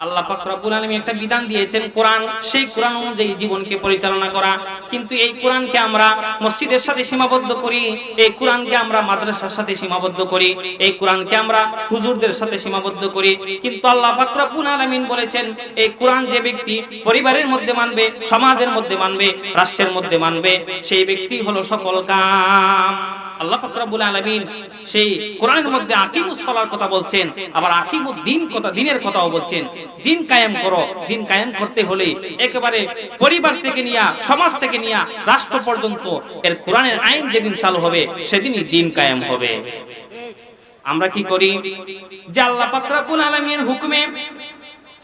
আল্লাহ পাক আলামিন একটা বিধান দিয়েছেন, কোরআন, সেই কোরআন অনুযায়ী জীবনকে পরিচালনা করা। কিন্তু এই কোরআনকে আমরা মসজিদের সাথে সীমাবদ্ধ করি, এই কোরআনকে আমরা মাদ্রাসার সাথে সীমাবদ্ধ করি, এই কোরআনকে আমরা হুজুরদের সাথে সীমাবদ্ধ করি। কিন্তু আল্লাহ পাক আলামিন বলেছেন, এই কোরআন যে ব্যক্তি পরিবারের মধ্যে মানবে, সমাজের মধ্যে মানবে, রাষ্ট্রের মধ্যে মানবে, সেই ব্যক্তি হলো সফল কাম। আল্লাহ পাক রব্বুল আলামিন সেই কোরআনের মধ্যে আকিমুস সালার কথা বলছেন, আবার আকিমুদ দিন কথা, দিনের কথাও বলছেন। দিন কায়েম করো। দিন কায়েম করতে হলে একেবারে পরিবার থেকে নিয়া, সমাজ থেকে নিয়া, রাষ্ট্র পর্যন্ত এর কোরআনের আইন যেদিন চালু হবে, সেদিনই দিন কায়েম হবে। আমরা কি করি? যে আল্লাহ পাক রব্বুল আলামিনের হুকুমে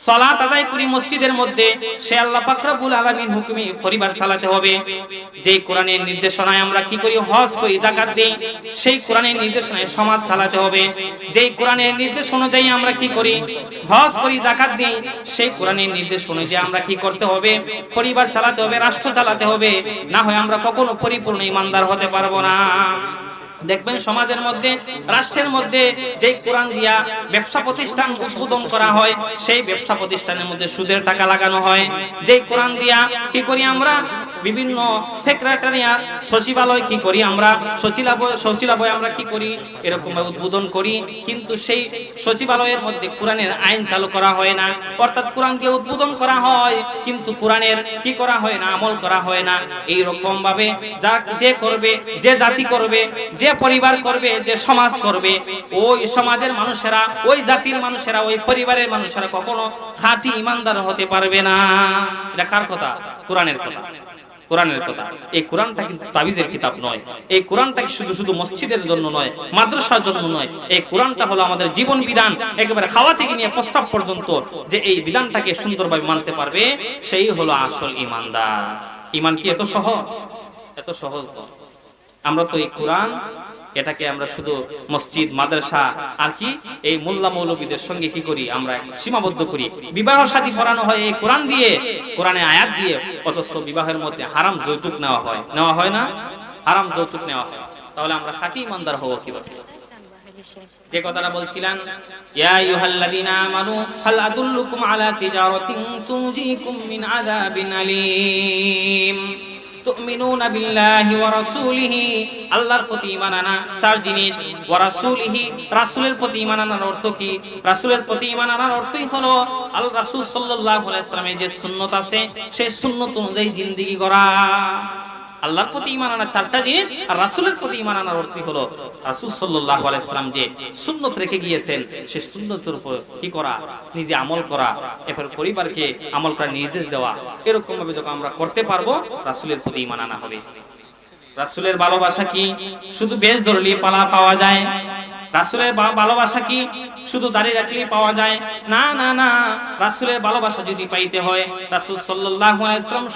সালাত আদায় করি মসজিদের মধ্যে, সে আল্লাহ পাক রব্বুল হুকুমে পরিবার চালাতে হবে। যেই কোরআনের নির্দেশনায় আমরা কি করি? হজ করি, যাকাত দেই, সেই কোরআনের নির্দেশনায় সমাজ চালাতে হবে। যেই কোরআনের নির্দেশ অনুযায়ী আমরা কি করি? হজ করি, যাকাত দেই, সেই কোরআনের নির্দেশ অনুযায়ী আমরা কি করতে হবে? পরিবার চালাতে হবে, রাষ্ট্র চালাতে হবে। না হয় আমরা কখনো পরিপূর্ণ ইমানদার হতে পারব না। দেখবেন সমাজের মধ্যে, রাষ্ট্রের মধ্যে যে কোরআন দিয়া ব্যবসা প্রতিষ্ঠান উদ্বোধন করা হয়, সেই ব্যবসা প্রতিষ্ঠানের মধ্যে সুদের টাকা লাগানো হয়। যেই কোরআন দিয়া কি করি আমরা? বিভিন্ন সেক্রেটারিয়া সচিবালয় কি করি আমরা? সচিবালয় সচিবালয় আমরা কি করি? এরকম উদ্বোধন করি। কিন্তু সেই সচিবালয়ের মধ্যে কোরআনের আইন চালু করা হয় না। অর্থাৎ কোরআন দিয়ে উদ্বোধন করা হয়, কিন্তু কোরআনের কি করা হয় না, আমল করা হয় না। এই রকম ভাবে যা যে করবে, যে জাতি করবে, যে পরিবার করবে, যে সমাজ করবে, ওই সমাজের মানুষেরা, ওই জাতির মানুষেরা, ওই পরিবারের মানুষেরা কখনো খাঁটি ইমানদার হতে পারবে না। এটা কার কথা? কোরআনের কথা। এই বিধানটাকে সুন্দরভাবে মানতে পারবে, সেই হলো আসল ইমানদার। ইমান কি এত সহজ? এত সহজ আমরা তো এই কোরআন এটাকে আমরা শুধু মসজিদ, মাদ্রাসা আর কি, এই মোল্লা মৌলবীদের সঙ্গে কি করি? আমরা সীমাবদ্ধ করি। বিবাহ সাথী পড়ানো হয় এই কোরআন দিয়ে, কোরআনে আয়াত দিয়ে, অথচ বিবাহের মধ্যে হারাম যৌতুক নেওয়া হয়। নেওয়া হয় না? হারাম যৌতুক নেওয়া হয়। তাহলে আমরা খাঁটি ইমানদার হব কীভাবে? যে কথাটা বলছিলাম, ইয়া আইয়ুহাল্লাযীনা আমানু, হাল আদুল্লুকুম আলা তিজারাতিন তুনজিকুম মিন আযাবিন আলীম। তুমিনুনা বিল্লাহি ওয়া রাসূলিহি, আল্লাহর প্রতি ঈমান আনা চার জিনিস। ওয়া রাসূলিহি, রাসূলের প্রতি ঈমান আনার অর্থ কি? রাসূলের প্রতি ঈমান আনার অর্থই হলো আল রাসূল সাল্লাল্লাহু আলাইহি সাল্লামের যে সুন্নাত আছে, সেই সুন্নাত অনুযায়ী জিন্দেগি করা। আল্লাহর প্রতি ইমান আনা চারটা জিনিস আর রাসূলের প্রতি ইমান আনার অর্থ হলো রাসূল সাল্লাল্লাহু আলাইহি সাল্লাম যে সুন্নাত রেখে গিয়েছেন সেই সুন্নাতের উপর কি করা? নিজে আমল করা, এরপর পরিবারকে আমল করার নির্দেশ দেওয়া। এরকম ভাবে যখন আমরা করতে পারব, রাসুলের প্রতি ইমান আনা হবে। রাসূলের ভালোবাসা কি? শুধু বেশ ধরলেই পালা পাওয়া যায়? রাসুলের ভালোবাসা কি? শুধু দাঁড়িয়ে রাখলেই পাওয়া যায়। না না না, রাসূলের ভালোবাসা যদি পাইতে হয়, রাসূল সাল্লাম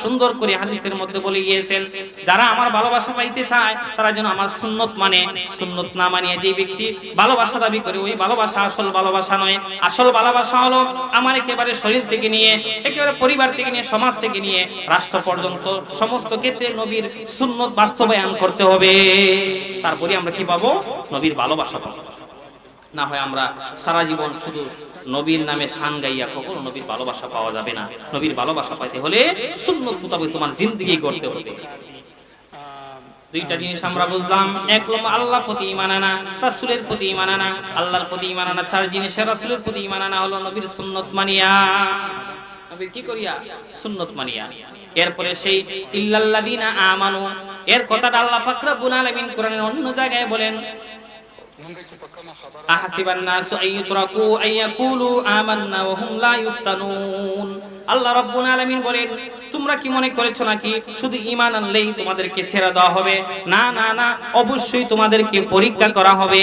সুন্দর করে হাদিসের মধ্যে বলে গিয়েছেন, যারা আমার ভালোবাসা পাইতে চায়, তারা যেন আমার সুন্নত মানে সুন্নত না মানিয়ে যে ব্যক্তি ভালোবাসা দাবি করে, ওই ভালোবাসা আসল ভালোবাসা নয়। আসল ভালোবাসা হলো আমার একেবারে শরীর থেকে নিয়ে, একেবারে পরিবার থেকে নিয়ে, সমাজ থেকে নিয়ে, রাষ্ট্র পর্যন্ত সমস্ত ক্ষেত্রে নবীর সুন্নত বাস্তবায়ন করতে হবে। তারপরে আমরা কি পাবো? নবীর ভালোবাসা পাবো। না হয় আমরা সারা জীবন শুধু নবীর নামে শান গাইয়া কখনো নবীর ভালোবাসা পাওয়া যাবে না। নবীর ভালোবাসা পাইতে হলে সুন্নত মোতাবেক তোমার জিন্দগি করতে হবে। দুইটা জিনিস আমরা বুঝলাম। এক নম্বর আল্লাহ প্রতি আনা, রাসূলের প্রতি আনা। আল্লাহর প্রতি আনা চার জিনিসের রাসূলের প্রতি আনা হলো নবীর সুন্নত মানিয়া। নবীর কি করিয়া? সুন্নত মানিয়া। এরপরে সেই ইল্লাল্লাযিনা আমানু, এর কথাটা আল্লাহ পাক রব্বুল আলামিন কোরআনের অন্য জায়গায় বলেন أحسب الناس أن يتركوا أن يقولوا آمنا وهم لا يفتنون আল্লাহ রাব্বুল আলামিন বলেন তোমরা কি মনে করেছ নাকি? শুধু ঈমান আনলেই তোমাদেরকে ছেড়ে দেওয়া হবে। না না না, অবশ্যই তোমাদেরকে পরীক্ষা করা হবে।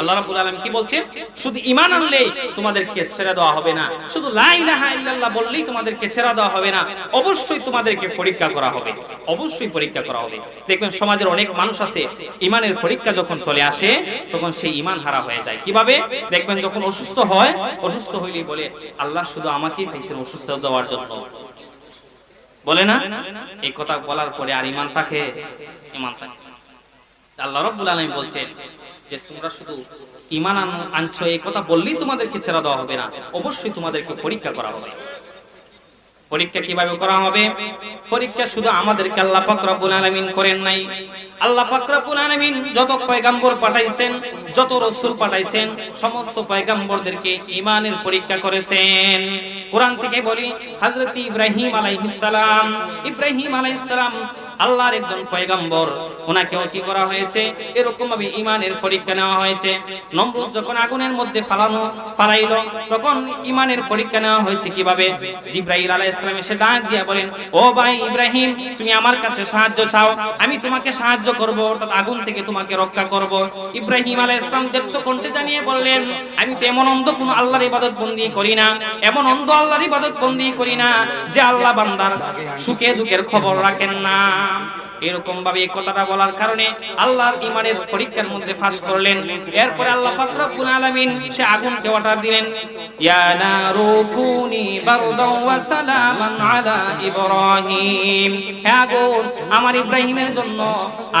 আল্লাহ রাব্বুল আলামিন কি বলছেন? শুধু ঈমান আনলেই তোমাদেরকে ছেড়ে দেওয়া হবে না। শুধু লা ইলাহা ইল্লাল্লাহ বললেই তোমাদেরকে ছেড়ে দেওয়া হবে না। অবশ্যই তোমাদেরকে পরীক্ষা করা হবে। অবশ্যই পরীক্ষা করা হবে। দেখবেন সমাজের অনেক মানুষ আছে ইমানের পরীক্ষা যখন চলে আসে, তখন সেই ইমান হারা হয়ে যায়। কীভাবে? দেখবেন যখন অসুস্থ হয়, অসুস্থ হইলেই বলে, আল্লাহ শুধু আমাকেই পাইছেন অসুস্থ দেওয়ার জন্য। বলে না? এই কথা বলার পরে আর ইমান থাকে? ইমান থাকে। আল্লাহ রাব্বুল আলামিন বলছেন যে, তোমরা শুধু ইমান আন- আনছো, এই কথা বললেই তোমাদেরকে ছেড়ে দেওয়া হবে না। অবশ্যই তোমাদেরকে পরীক্ষা করা হবে। পরীক্ষা কীভাবে করা হবে? পরীক্ষা শুধু আমাদেরকে আল্লাহ পাক রব্বুল আলামিন করেন নাই। আল্লাহ পাক আলামিন যত পয়গাম্বর পাঠাইছেন, যত রসুল পাঠাইছেন, সমস্ত পয়গাম্বরদেরকে ইমানের পরীক্ষা করেছেন। কোরআন থেকে বলি, হযরত ইব্রাহিম আলাইহিস সালাম, ইব্রাহিম আলাইহিস আল্লাহর একজন পয়গাম্বর। ওনাকেও কি করা হয়েছে? এরকম ভাবে ইমানের পরীক্ষা নেওয়া হয়েছে। নমরুদ যখন আগুনের মধ্যে ফালানো, ফালাইলো, তখন ইমানের পরীক্ষা নেওয়া হয়েছে কীভাবে? জিব্রাইল আলাইহিস সালাম এসে ডাক দিয়া বলেন, ও ভাই ইব্রাহিম, তুমি আমার কাছে সাহায্য চাও। আমি তোমাকে সাহায্য করব, অর্থাৎ আগুন থেকে তোমাকে রক্ষা করব। ইব্রাহিম আলাইহিস সালাম দীপ্ত কণ্ঠে জানিয়ে বললেন, আমি তো এমন অন্ধ কোন আল্লাহর ইবাদত বন্দি করি না। এমন অন্ধ আল্লাহর ইবাদত বন্দি করি না যে আল্লাহ বান্দার সুখে দুঃখের খবর রাখেন না। এরকম ভাবে এই কথাটা বলার কারণে আল্লাহর ইমানের পরীক্ষার মধ্যে ফাঁস করলেন। এরপরে আল্লাহ পাক রব্বুল আলামিন সে আগুনকে অর্ডার দিলেন। ইয়া বারদাও ওয়া সালামান আলা ইব্রাহিম। আগুন, আমার ইব্রাহিমের জন্য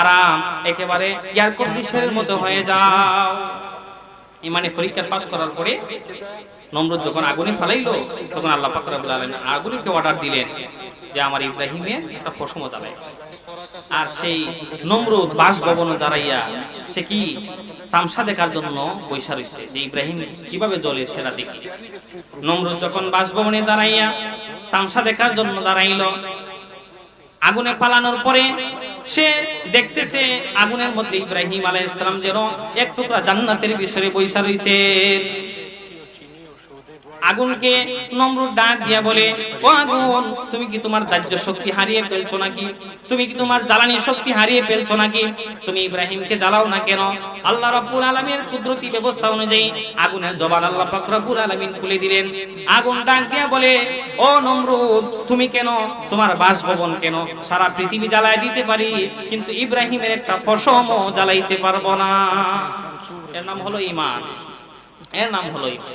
আরাম একেবারে এয়ার কন্ডিশনের মতো হয়ে যাও। ইমানে পরীক্ষা পাস করার পরে নমরুদ যখন আগুনে ফালাইলো, তখন আল্লাহ পাক রব্বুল আলামিন আগুনকে অর্ডার দিলেন। যে আমার ইব্রাহিমের একটা পশম জ্বালায় আর সেই নমরুদ বাসভবন দাঁড়াইয়া সে কি তামসা দেখার জন্য বৈশা রয়েছে যে ইব্রাহিম কীভাবে জ্বলে সেটা দেখি নমরুদ যখন বাসভবনে দাঁড়াইয়া তামসা দেখার জন্য দাঁড়াইল, আগুনে পালানোর পরে সে দেখতেছে আগুনের মধ্যে ইব্রাহিম আলাইহিসসালাম যেন এক টুকরা জান্নাতের বিষয়ে বৈশা রয়েছে আগুনকে নমরুদ ডাক দিয়া বলে, ও আগুন, তুমি কি তোমার দাহ্য শক্তি হারিয়ে ফেলছো নাকি? তুমি কি তোমার জ্বালানি শক্তি হারিয়ে ফেলছো নাকি? তুমি ইব্রাহিমকে জ্বালাও না কেন? আল্লাহ রাব্বুল আলামিনের কুদরতি ব্যবস্থা অনুযায়ী আগুনের জবান আল্লাহ পাক রব্বুল আলামিন খুলে দিলেন। আগুন ডাক দিয়া বলে, ও নমরুদ, তুমি কেন তোমার বাসভবন কেন? সারা পৃথিবী জ্বালায় দিতে পারি, কিন্তু ইব্রাহিমের একটা ফসমও জ্বালাইতে পারব না। এর নাম হলো ইমান এর নাম হলো ঈমান।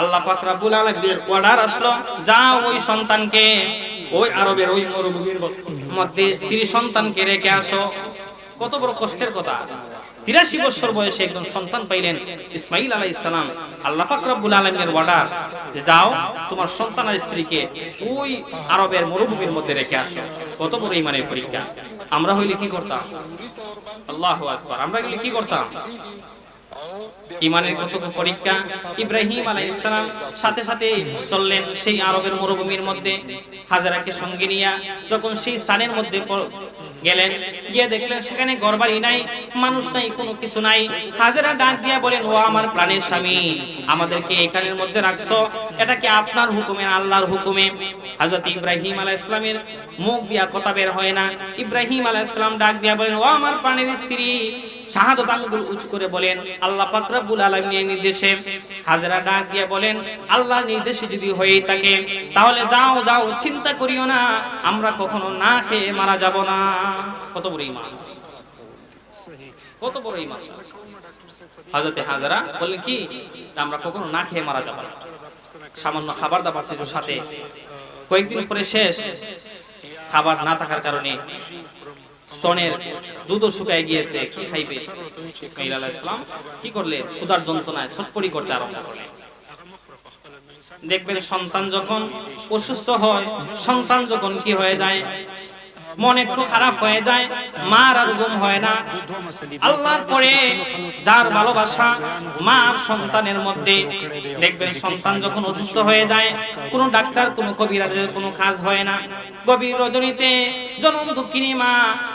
আল্লাহ পাক রাব্বুল আলামিনের অর্ডার আসলো, যাও ওই সন্তানকে, ওই আরবের ওই মরুভূমির মধ্যে স্ত্রী সন্তানকে রেখে আসো। কত বড় কষ্টের কথা। তিরাশি বছর বয়সে একজন সন্তান পাইলেন ইসমাইল আলাইহিস সালাম। আল্লাহ পাক রব্বুল আলামিনের অর্ডার যাও তোমার সন্তান আর স্ত্রীকে ওই আরবের মরুভূমির মধ্যে রেখে আসো। কত বড় ইমানের পরীক্ষা। আমরা হইলে কি করতাম? আল্লাহ আকবার। আমরা গেলে কি করতাম? ইমানের পরীক্ষা ইব্রাহিম আলাইহিস সালাম সাথে সাথে চললেন সেই আরবের মরুভূমির মধ্যে। হাজারাকে সঙ্গে যখন সেই স্থানের মধ্যে গেলেন, গিয়ে দেখলেন সেখানে নাই, মানুষ নাই, কোনো কিছু নাই। ডাক দিয়া বলেন, ও আমার প্রাণের স্বামী, আমাদেরকে এখানের মধ্যে রাখছো, এটা কি আপনার হুকুমে আল্লাহর হুকুমে? হযরত ইব্রাহিম আলাইহিস সালামের মুখ দিয়া কথা বের হয় না। ইব্রাহিম আলাইহিস সালাম ডাক দিয়া বলেন, ও আমার প্রাণের স্ত্রী শাহাদত আঙ্গুল উঁচু করে বলেন, আল্লাহ পাক রব্বুল আলামিনের নির্দেশে হাজরা ডাক দিয়ে বলেন আল্লাহর নির্দেশে যদি হয়ে থাকে, তাহলে যাও যাও, চিন্তা করিও না, আমরা কখনো না খেয়ে মারা যাব না। কত বড় ঈমান। কত বড় ঈমান। হযরতে হাজরা বললেন, কি? আমরা কখনো না খেয়ে মারা যাব না। সামান্য খাবার দাবার ছিল সাথে। কয়েকদিন পরে শেষ। খাবার না থাকার কারণে স্তনের দুধ শুকায় গিয়েছে, কি খাইবে? ইসমাইল আলাহ ইসলাম কি করলে? ক্ষুদার যন্ত্রণায় ছটপড়ি করতে আরম্ভ করলেন। দেখবেন সন্তান যখন অসুস্থ হয়, সন্তান যখন কি হয়ে যায়? মন একটু খারাপ হয়ে যায়, মার আর ঘুম হয় না। আল্লাহর পরে যার ভালোবাসা মা আর সন্তানের মধ্যে, দেখবেন সন্তান যখন অসুস্থ হয়ে যায়, কোনো ডাক্তার, কোনো কবিরাজের কোনো কাজ হয় না। গভীর রজনীতে জনম দুঃখিনী মা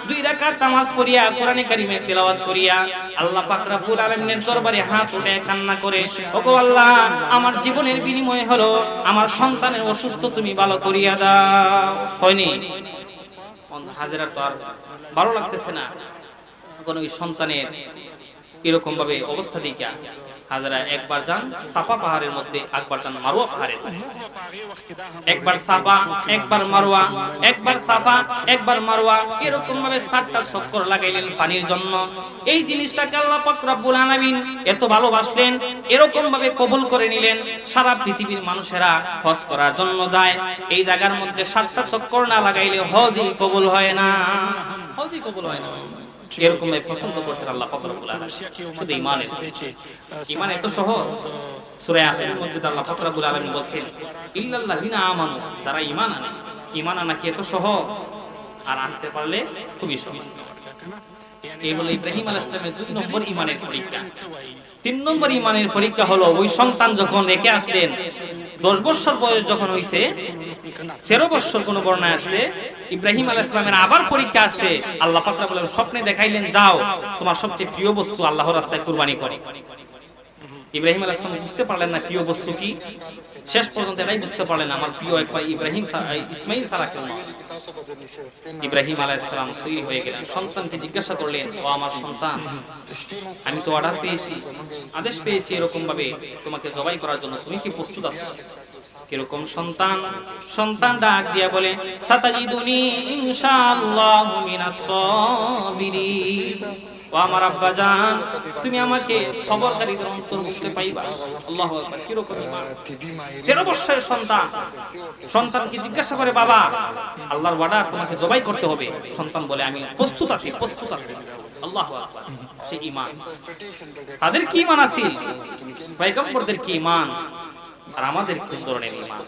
দুই রাকাত নামাজ পড়িয়া কোরআনে কারিমের তেলাওয়াত করিয়া আল্লাহ পাক রব্বুল আলামিনের দরবারে হাত উঠে কান্না করে, ওগো আল্লাহ, আমার জীবনের বিনিময় হলো, আমার সন্তানের অসুস্থ তুমি ভালো করিয়া দাও। হয়নি? হাজিরার তো আর ভালো লাগতেছে না। কোন সন্তানের এরকম ভাবে অবস্থা দিকা হাজারা একবার যান, সাফা পাহাড়ের মধ্যে একবার যান মারুয়া পাহাড়ের একবার সাফা, একবার মারোয়া, একবার সাফা, একবার মারোয়া এরকম ভাবে সাতটা চক্কর লাগাইলেন পানির জন্য। এই জিনিসটাকে আল্লাহ পাক রব্বুল আলামিন এত ভালোবাসলেন এরকম ভাবে কবুল করে নিলেন, সারা পৃথিবীর মানুষেরা হজ করার জন্য যায়। এই জায়গার মধ্যে সাতটা চক্কর না লাগাইলে হজই কবুল হয় না। হজই কবুল হয় না। এরকম পছন্দ করছেন আল্লাহ পাক রব্বুল আলামিন। শুধু ইমানের ইমান এত সহজ। সূরা ইয়াসিনের মধ্যে আল্লাহ পাক রব্বুল আলামিন বলছেন, ইল্লাল্লাযিনা আমানু ঈমান আনে। ঈমান আনা কি এত সহজ? আর আনতে পারলে খুবই সহজ। এই ইব্রাহিম আলাইহিস সালামের দুই নম্বর ঈমানের পরীক্ষা। তিন নম্বর ঈমানের পরীক্ষা হলো ওই সন্তান যখন রেখে আসলেন, দশ বছর বয়স যখন হইছে তেরো বছর কোন বর্ণায় আসছে, ইব্রাহিম আলাইহিস সালামের আবার পরীক্ষা আসছে, আল্লাহ পাক বলেন স্বপ্নে দেখাইলেন, যাও, তোমার সবচেয়ে প্রিয় বস্তু আল্লাহর রাস্তায় কুরবানি করে। ইব্রাহিম আলাইহিস সালাম বুঝতে পারলেন না প্রিয় বস্তু কি। শেষ পর্যন্ত এটাই বুঝতে পারলেন, আমার প্রিয় একবার ইব্রাহিম ইসমাইল ছাড়া কেউ ইব্রাহিম আলাইহিস সালাম তৈরি হয়ে গেলেন, সন্তানকে জিজ্ঞাসা করলেন, ও আমার সন্তান, আমি তো অর্ডার পেয়েছি, আদেশ পেয়েছি এরকম ভাবে তোমাকে জবাই করার জন্য, তুমি কি প্রস্তুত আছো? কীরকম সন্তান? সন্তান ডাক দিয়া বলে, সাতাজিদুনি ইনশাআল্লাহু মিনাস সাবিরিন। ও আমার আব্বা জান, তুমি আমাকে সবরকারীদের অন্তর্ভুক্তে পাইবা। আল্লাহু কীরকম ইমান? তেরো বছরের সন্তান। সন্তানকে জিজ্ঞাসা করে, বাবা, আল্লাহর ওয়াদা তোমাকে জবাই করতে হবে। সন্তান বলে, আমি প্রস্তুত আছি প্রস্তুত আছি। আল্লাহু সে ঈমান তাদের কি ঈমান আছে পয়গম্বরদের কি ঈমান আর আমাদের কোন ধরনের ঈমান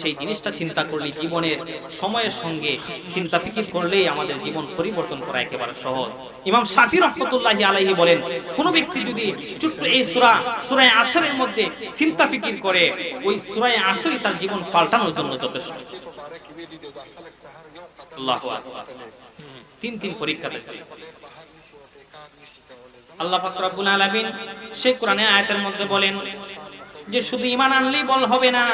সেই জিনিসটা চিন্তা করলে জীবনের সময়ের সঙ্গে চিন্তা ফিকির করলেই আমাদের জীবন পরিবর্তন করা একেবারে সহজ। ইমাম শাফি রহমতুল্লাহি আলাইহি বলেন, কোন ব্যক্তি যদি ছোট্ট এই সূরা সূরা আসরের মধ্যে চিন্তা ফিকির করে, ওই সূরা আসরই তার জীবন পাল্টানোর জন্য যথেষ্ট। আল্লাহু তিন তিন পরীক্ষা আল্লাহ পাক আলামিন সেই কোরআনে আয়াতের মধ্যে বলেন যে শুধু ইমান আনলেই বল হবে না,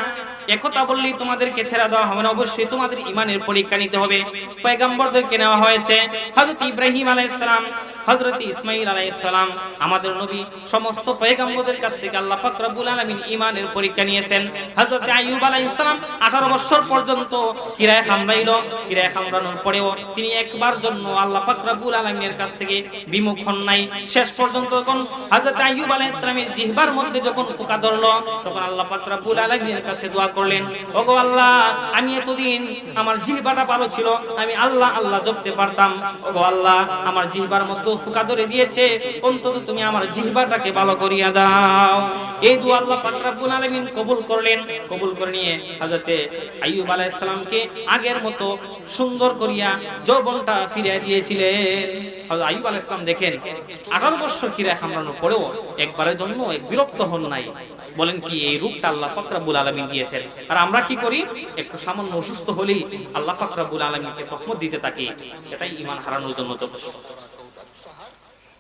একথা বললেই তোমাদেরকে ছেড়া দেওয়া হবে না। অবশ্যই তোমাদের ইমানের পরীক্ষা নিতে হবে। পয়গাম্বরদেরকে নেওয়া হয়েছে। হযরত ইব্রাহিম আলাইহিস সালাম হযরত ইসমাঈল আলাইহিস সালাম আমাদের নবী, সমস্ত পয়গম্বরদের কাছ থেকে আল্লাহ পাক রব্বুল আলামিন ঈমানের পরীক্ষা নিয়েছেন। হযরত আইয়ুব আলাইহিস সালাম 18 বছর পর্যন্ত কিরায় খামড়াইলো। কিরায় খামড়ানোর পরেও তিনি একবার জন্য আল্লাহ পাক রব্বুল আলামিনের কাছ থেকে বিমুখ হন নাই। শেষ পর্যন্ত যখন হযরত আইয়ুব আলাইহিস সালামের জিহ্বার মধ্যে যখন পোকা ধরলো, তখন আল্লাহ পাক রব্বুল আলামিনের কাছে দোয়া করলেন, ওগো আল্লাহ, আমি এতদিন আমার জিহ্বাটা ভালো ছিল, আমি আল্লাহ আল্লাহ জপতে পারতাম। ওগো আল্লাহ, আমার জিহ্বার মধ্যে ফুকা ধরে দিয়েছে। অন্তত তুমি আমার জিহ্বাটাকে ভালো করিয়া দাও। এই দোয়া আল্লাহ পাক রব্বুল আলামিন কবুল করলেন। কবুল করে নিয়ে হযরতে আইয়ুব আলাইহিস সালামকে আগের মতো সুন্দর করিয়া যৌবনটা ফিরিয়ে দিয়েছিলেন। হযরত আইয়ুব আলাইহিস সালাম দেখেন 18 বছর কিরা কামড়ানোর পরেও একবারের জন্য এক বিরক্ত হন নাই। বলেন কি, এই রূপটা আল্লাহ পাক রব্বুল আলামিন দিয়েছেন। আর আমরা কি করি? একটু সামান্য অসুস্থ হলেই আল্লাহ পাক রব্বুল আলামিনকে তহমত দিতে থাকি। এটাই ঈমান হারানোর জন্য যথেষ্ট।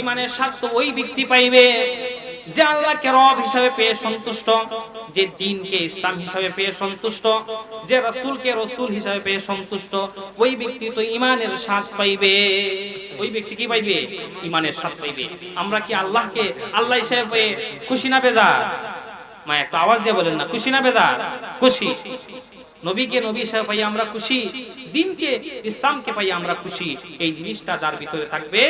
ইমানের স্বার্থ ওই ব্যক্তি পাইবে যে আল্লাহকে রব হিসাবে পেয়ে সন্তুষ্ট, যে দিনকে ইসলাম হিসাবে পেয়ে সন্তুষ্ট, যে রাসূলকে রসুল হিসাবে পেয়ে সন্তুষ্ট। ওই ব্যক্তি তো ইমানের স্বাদ পাইবে। ওই ব্যক্তি কি পাইবে? ইমানের স্বাদ পাইবে। আমরা কি আল্লাহকে, আল্লাহ হিসাবে পেয়ে খুশি না বেজার? মা, একটা আওয়াজ দিয়ে বলেন না, খুশি না বেজার? খুশি। নবীকে নবী হিসাবে পাই আমরা খুশি, দিনকে, ইসলামকে পাই আমরা খুশি। এই জিনিসটা যার ভিতরে থাকবে,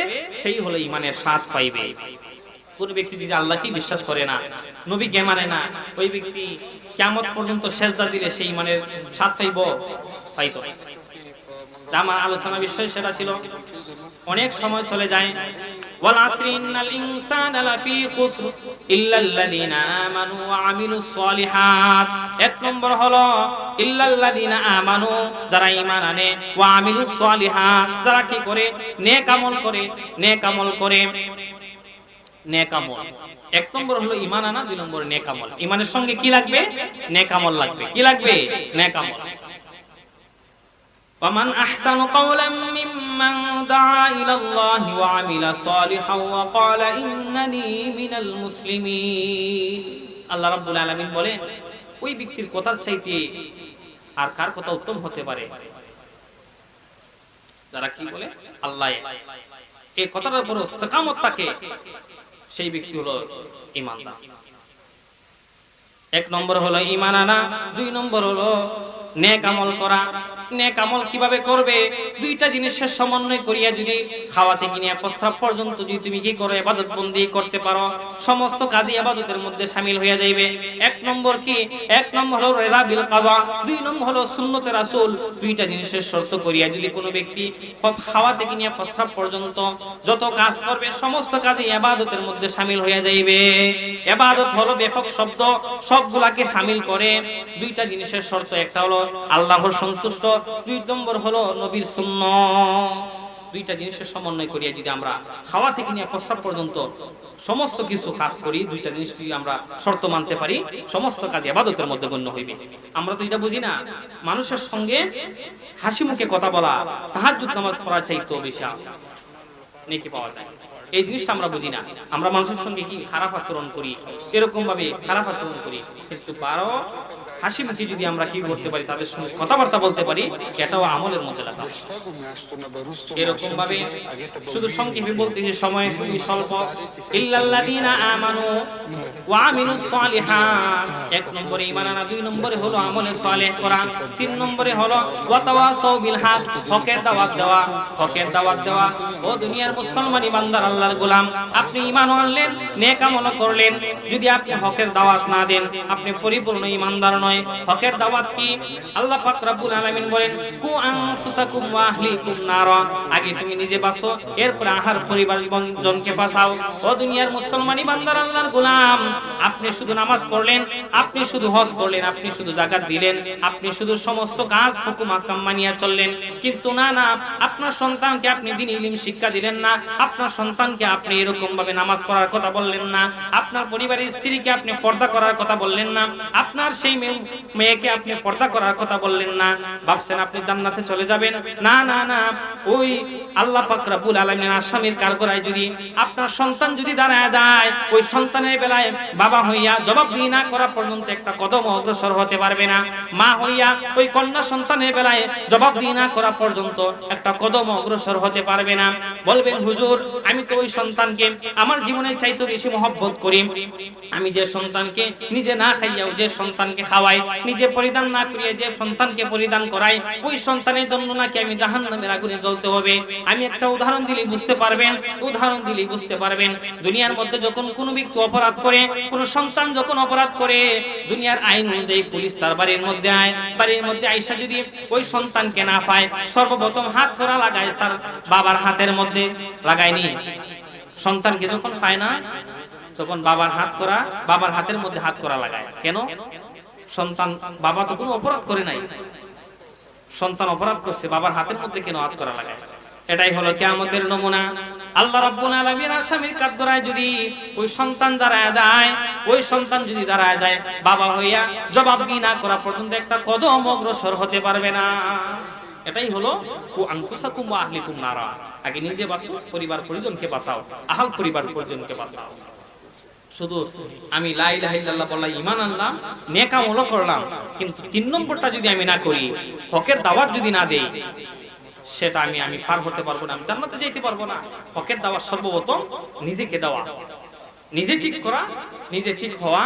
সেই হলো ইমানের স্বাদ পাইবে। কোন ব্যক্তি যদি আল্লাহকে বিশ্বাস করে না, নবীকে মানে না, ওই ব্যক্তি কেমন পর্যন্ত সেজদা দিলে সেই ইমানের স্বাদ পাইব পাইতো আমার আলোচনা বিষয় সেটা ছিল, অনেক সময় চলে যায় ওয়াল আসরি ইন্নাল ইনসানা লাফি খুসর ইল্লাল্লাযিনা আমানু ওয়া আমিলুস এক নম্বর হলো, ইল্লাল্লাযিনা আমানু, যারা ঈমান আনে, ওয়া আমিলুস সলিহাত, যারা কি করে? নেক আমল করে, নেক আমল করে। নেকামল এক নম্বর হলো ইমান আনা, দুই নম্বর নেকামল ইমানের সঙ্গে কি লাগবে? নেকামল লাগবে। কি লাগবে? নেকামল ومن أحسن قولا ممن دعا إلى الله وعمل صالحا وقال إنني من المسلمين আল্লাহ রাব্বুল আলামিন বলেন ওই ব্যক্তির কথার চাইতে আর কার কথা উত্তম হতে পারে যারা কি বলে আল্লাহ এই কথাটার উপর ইস্তেকামত থাকে সেই ব্যক্তি হলো ইমানদার এক নম্বর হলো ইমান আনা দুই নম্বর হলো নেক আমল করা নেক আমল কীভাবে করবে? দুইটা জিনিসের সমন্বয় করিয়া যদি খাওয়া থেকে নিয়ে প্রস্রাব পর্যন্ত যদি তুমি কি করো বন্দি করতে পারো, সমস্ত কাজই ইবাদতের মধ্যে শামিল হয়ে যাইবে। এক নম্বর কি? এক নম্বর হলো রেদা বিল কাজা দুই নম্বর হলো দুইটা জিনিসের শর্ত করিয়া যদি কোনো ব্যক্তি খাওয়া থেকে নিয়ে প্রস্রাব পর্যন্ত যত কাজ করবে, সমস্ত কাজই ইবাদতের মধ্যে শামিল হয়ে যাইবে। ইবাদত হলো ব্যাপক শব্দ, সবগুলাকে শামিল করে। দুইটা জিনিসের শর্ত একটা হলো আল্লাহর সন্তুষ্ট দুই নম্বর হলো নবীর সুন্নাহ। দুইটা জিনিসের সমন্বয় করিয়া যদি আমরা খাওয়া থেকে নিয়ে প্রস্রাব পর্যন্ত সমস্ত কিছু কাজ করি, দুইটা জিনিস যদি আমরা শর্ত মানতে পারি, সমস্ত কাজ আবাদতের মধ্যে গণ্য হইবে। আমরা তো এটা বুঝি না। মানুষের সঙ্গে হাসি মুখে কথা বলা, তাহাজ্জুদ নামাজ পড়ার চাইতেও বেশি নেকি পাওয়া যায়। এই জিনিসটা আমরা বুঝি না। আমরা মানুষের সঙ্গে কি খারাপ আচরণ করি? এরকম ভাবে খারাপ আচরণ করি। কিন্তু বারো হাসি মুখে যদি আমরা কি করতে পারি, তাদের সঙ্গে কথাবার্তা বলতে পারি, এটাও আমলের মধ্যে লাগা। এরকম ভাবে শুধু সংক্ষেপে বলতেছি সময় খুবই স্বল্প। ইল্লাল্লাযীনা আমানু ওয়া আমিলুস সালিহাত এক নম্বরে ঈমান আনা, দুই নম্বরে হলো আমলে সালেহ করা, তিন নম্বরে হলো ওয়া তাওয়াসাউ বিল হক হকের দাওয়াত দেওয়া। হকের দাওয়াত দেওয়া, ও দুনিয়ার মুসলমানি বান্দার আল্লাহর গোলাম। আপনি ঈমান আনলেন, নেক আমল করলেন। যদি আপনি হকের দাওয়াত না দেন, আপনি পরিপূর্ণ ঈমানদার নয়। হকের দাওয়াত কি? আল্লাহ পাক রব্বুল আলামিন বলেন, কু আনফুসাকুম ওয়া আহলিকুম আগে তুমি নিজে এরপর আহার পরিবার জনকে ও দুনিয়ার মুসলমানি বান্দার আল্লাহর গোলাম, আপনি শুধু নামাজ পড়লেন, আপনি শুধু হজ করলেন, আপনি শুধু জাকাত দিলেন, আপনি শুধু সমস্ত কাজ হুকুম আকাম মানিয়া চললেন। কিন্তু না না, আপনার সন্তানকে আপনি দিন ইলিম শিক্ষা দিলেন না, আপনার সন্তানকে আপনি এরকম ভাবে নামাজ পড়ার কথা বললেন না, আপনার পরিবারের স্ত্রীকে আপনি পর্দা করার কথা বললেন না, আপনার সেই মেয়ে- মেয়েকে আপনি পর্দা করার কথা বললেন না। ভাবছেন আপনি জান্নাতে চলে যাবেন? না না না। ওই আল্লাহ পাক রব্বুল আলামিন আসামির কারগরায় যদি আপনার সন্তান যদি দাঁড়ায় যায়, ওই সন্তানের বেলায় বাবা হইয়া জবাব দিয়ে না করা পর্যন্ত একটা কদম অগ্রসর হতে পারবে না। মা হইয়া ওই কন্যা সন্তানের বেলায় জবাব দিয়ে না করা পর্যন্ত একটা কদম অগ্রসর হতে পারবে না। বলবেন, হুজুর, আমি তো ওই সন্তানকে আমার জীবনের চাইতে বেশি মহব্বত করি। আমি যে সন্তানকে নিজে না খাইয়াও যে সন্তানকে খাওয়াই, নিজে পরিধান না করিয়ে যে সন্তানকে পরিধান করাই, ওই সন্তানের জন্য নাকি আমি জাহান্নামের আগুনে জ্বলতে হবে। আমি একটা উদাহরণ দিলে বুঝতে পারবেন, উদাহরণ দিলে বুঝতে পারবেন। দুনিয়ার মধ্যে যখন কোনো ব্যক্তি অপরাধ করে, কোন সন্তান যখন অপরাধ করে, দুনিয়ার আইন অনুযায়ী পুলিশ তার বাড়ির মধ্যে আয়। বাড়ির মধ্যে আইসা যদি ওই সন্তানকে না পায়, সর্বপ্রথম হাত করা লাগায় তার বাবার হাতের মধ্যে লাগায়নি। সন্তানকে যখন পায় না, তখন বাবার হাত করা বাবার হাতের মধ্যে হাত করা লাগায়। কেন? সন্তান, বাবা তো কোনো অপরাধ করে নাই। সন্তান অপরাধ করছে, বাবার হাতের মধ্যে কেন হাত করা লাগায় এটাই হলো কিয়ামতের নমুনা। আল্লাহ রাব্বুল আলামিন আসামির কাঠগড়ায় যদি ওই সন্তান দাঁড়ায় যায়, ওই সন্তান যদি দাঁড়ায় যায়, বাবা হইয়া জবাব দি না করা পর্যন্ত একটা কদম অগ্রসর হতে পারবে না। এটাই হলো ও আনফুসাকুম ওয়া আহলিকুম নারা। আগে নিজে বাঁচো, পরিবার পরিজনকে বাঁচাও, আহাল পরিবার পরিজনকে বাঁচাও। শুধু আমি লা ইলাহা ইল্লাল্লাহ বললাম, ঈমান আনলাম নেক আমলও করলাম, কিন্তু তিন নম্বরটা যদি আমি না করি, হকের দাওয়াত যদি না দেই, সেটা আমি আমি পার হতে পারব না, আমি জান্নাতে যেতে পারব না। হকের দাওয়াত সর্বপ্রথম নিজেকে দেওয়া। নিজে ঠিক করা, নিজে ঠিক হওয়া,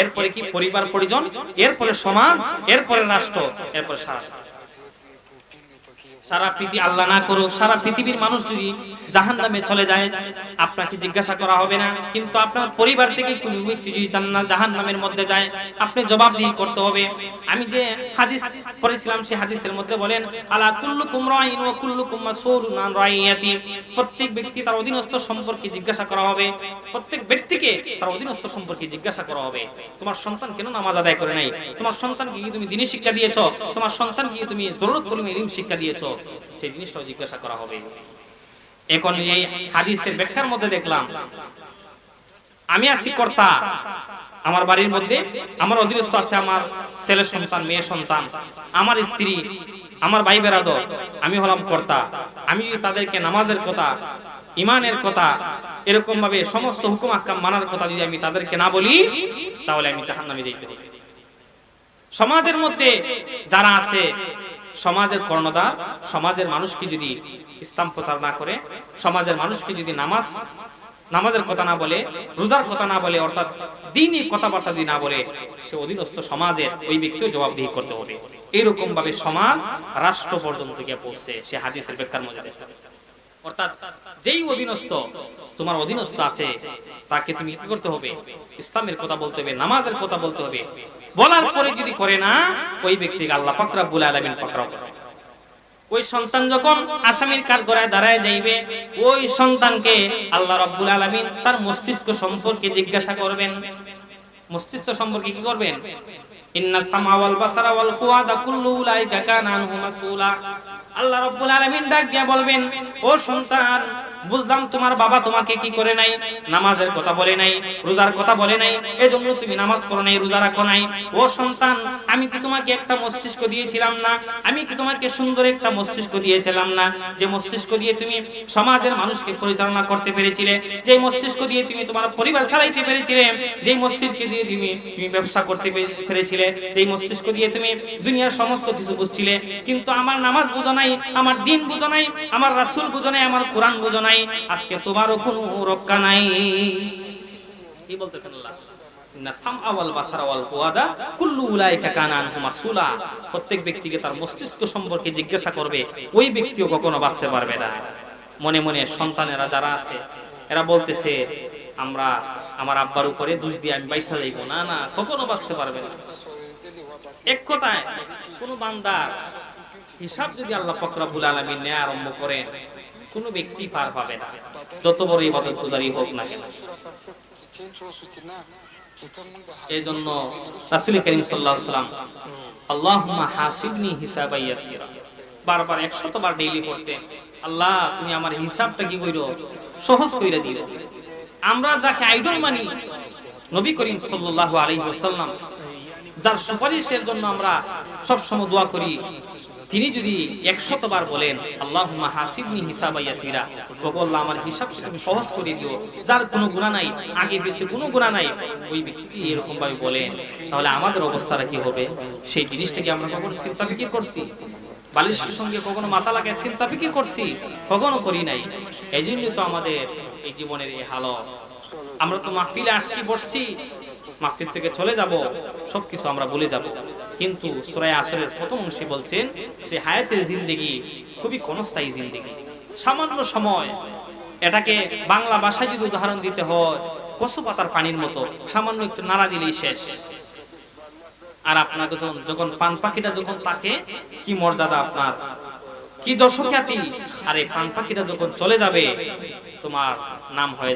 এরপরে কি পরিবার, পরিজন, এরপরে সমাজ, এরপরে রাষ্ট্র, এরপরে সারা। সারা পৃথিবী আল্লাহ না করুক, সারা পৃথিবীর মানুষ যদি জাহান নামে চলে যায়, আপনাকে জিজ্ঞাসা করা হবে না। কিন্তু আপনার পরিবার থেকে কোনো ব্যক্তি যদি জান্নাত জাহান নামের মধ্যে যায়, আপনি জবাবদিহি করতে হবে। আমি যে হাদিস পড়েছিলাম, সেই হাদিসের মধ্যে বলেন, আলা কুল্লুকুম রাইন ওয়া কুল্লুকুম মাসউলুন আন রাইয়াতি। প্রত্যেক ব্যক্তি তার অধীনস্থ সম্পর্কে জিজ্ঞাসা করা হবে। প্রত্যেক ব্যক্তিকে তার অধীনস্থ সম্পর্কে জিজ্ঞাসা করা হবে। তোমার সন্তান কেন নামাজ আদায় করে নাই? তোমার সন্তানকে কি তুমি দিনী শিক্ষা দিয়েছ? তোমার সন্তানকে কি তুমি জরুরত কলমে ইলম শিক্ষা দিয়েছ? সেই জিনিসটাও জিজ্ঞাসা করা হবে। এখন এই হাদিসের ব্যাখ্যার মধ্যে দেখলাম, আমি আছি কর্তা, আমার বাড়ির মধ্যে আমার অধীনস্থ আছে আমার ছেলে সন্তান, মেয়ে সন্তান, আমার স্ত্রী, আমার ভাই বেরাদর, আমি হলাম কর্তা। আমি তাদেরকে নামাজের কথা ইমানের কথা এরকম ভাবে সমস্ত হুকুম আকাম মানার কথা যদি আমি তাদেরকে না বলি, তাহলে আমি জাহান্নামে যেতে সমাজের মধ্যে যারা আছে সমাজের কর্ণধার, সমাজের মানুষকে যদি ইসলাম প্রচার না করে, সমাজের মানুষকে যদি নামাজ, নামাজের কথা না বলে, রোজার কথা না বলে, অর্থাৎ দিনই কথাবার্তা যদি না বলে, সে অধীনস্থ সমাজের ওই ব্যক্তিও জবাবদিহি করতে হবে। এইরকম ভাবে সমাজ রাষ্ট্র পর্যন্ত গিয়ে পৌঁছে, সে হাদিসের ব্যাখ্যার মধ্যে। অর্থাৎ যেই অধীনস্থ, তোমার অধীনস্থ আছে, তাকে তুমি কি করতে হবে? ইসলামের কথা বলতে হবে, নামাজের কথা বলতে হবে। বলার পরে যদি করে না, ওই ব্যক্তিকে আল্লাহ রব্বুল আলামিন করে ওই সন্তান যখন আসামির কাঠ গড়ায় দাঁড়ায় যাইবে, ওই সন্তানকে আল্লাহ রাব্বুল আলামিন তার মস্তিষ্ক সম্পর্কে জিজ্ঞাসা করবেন। মস্তিষ্ক সম্পর্কে কি করবেন? ইন্না সামা ওয়াল বাসারা ওয়াল ফুয়াদা কুল্লু উলাইকা কানা আনহু মাসউলা। আল্লাহ রাব্বুল আলামিন ডাক দিয়া বলবেন, ও সন্তান বুঝলাম তোমার বাবা তোমাকে কি করে নাই? নামাজের কথা বলে নাই, রোজার কথা বলে নাই, এজন্য তুমি নামাজ পড়ো নাই, রোজা রাখো নাই। ও সন্তান, আমি কি তোমাকে একটা মস্তিষ্ক দিয়েছিলাম না? আমি কি তোমাকে সুন্দর একটা মস্তিষ্ক দিয়েছিলাম না? যে মস্তিষ্ক দিয়ে তুমি সমাজের মানুষকে পরিচালনা করতে পেরেছিলে যে মস্তিষ্ক দিয়ে তুমি তোমার পরিবার চালাইতে পেরেছিলে যে মস্তিষ্ক দিয়ে তুমি তুমি ব্যবসা করতে পেরেছিলে যে মস্তিষ্ক দিয়ে তুমি দুনিয়ার সমস্ত কিছু বুঝছিলে, কিন্তু আমার নামাজ বুঝো নাই, আমার দিন বুঝো নাই, আমার রাসূল বুঝো নাই, আমার কোরআন বুঝো নাই। আজকে তোমারও কোনো রক্ষা নাই। কি বলতেছেন আল্লাহ? প্রত্যেক ব্যক্তিকে তার মস্তিষ্ক সম্পর্কে জিজ্ঞাসা করবে, ওই ব্যক্তিও কখনো বাঁচতে পারবে না। মনে মনে সন্তানেরা যারা আছে, এরা বলতেছে, আমরা, আমার আব্বার উপরে দোষ দিয়ে আমি বাইসা যাইব। না না, কখনো বাঁচতে পারবে না। এক কথায়, কোন বান্দার হিসাব যদি আল্লাহ ফকরাবুল আলমী নেয় আরম্ভ করেন কোন ব্যক্তি পার পাবে না। যত বড় ইবাদত গুজারি হোক না কেন। এই জন্য রাসূল করিম আলাইহি সাল্লাম আল্লাহুম্মা হাসিবনি হিসাবাই ইয়াসিরা। বারবার 100 বার ডেইলি পড়তেন, আল্লাহ, তুমি আমার হিসাবটা কি কইরো? সহজ কইরা দিও। আমরা যাকে আইডল মানি, নবী করিম সাল্লাল্লাহু আলাইহি ওয়াসাল্লাম, যার সুপারিশের জন্য আমরা সব সময় দোয়া করি তিনি যদি একশত বার বলেন আল্লাহ হাসিবনি হিসাবা ইয়াসিরা আল্লাহ আমার হিসাব তুমি সহজ করে দিও। যার কোনো গুনাহ নাই, আগে বেশি কোনো গুনাহ নাই। ওই ব্যক্তি এরকম ভাবে বলেন, তাহলে আমাদের অবস্থাটা কি হবে? সেই জিনিসটাকে আমরা কখনো চিন্তা ফিকির করছি? বালিশের সঙ্গে কখনো মাথা লাগায় চিন্তা ফিকির করছি? কখনো করি নাই? এই জন্যই তো আমাদের এই জীবনের এই হালত। আমরা তো মাহফিলে আসছি, বসছি, মাহফিল থেকে চলে যাব, সবকিছু আমরা বলে যাব। কিন্তু সুরায় আসরের প্রথম অংশে বলছেন যে হায়াতের জিন্দেগি খুবই ক্ষণস্থায়ী জিন্দেগি। সামান্য সময় এটাকে বাংলা ভাষায় যদি উদাহরণ দিতে হয় কচু পাতার পানির মতো সামান্য একটু নাড়া দিলেই শেষ। আর আপনার যখন যখন পান পাখিটা যখন তাকে, কি মর্যাদা আপনার? কি দর্শক আর এই পান পাখিটা যখন চলে যাবে, তোমার নাম হয়ে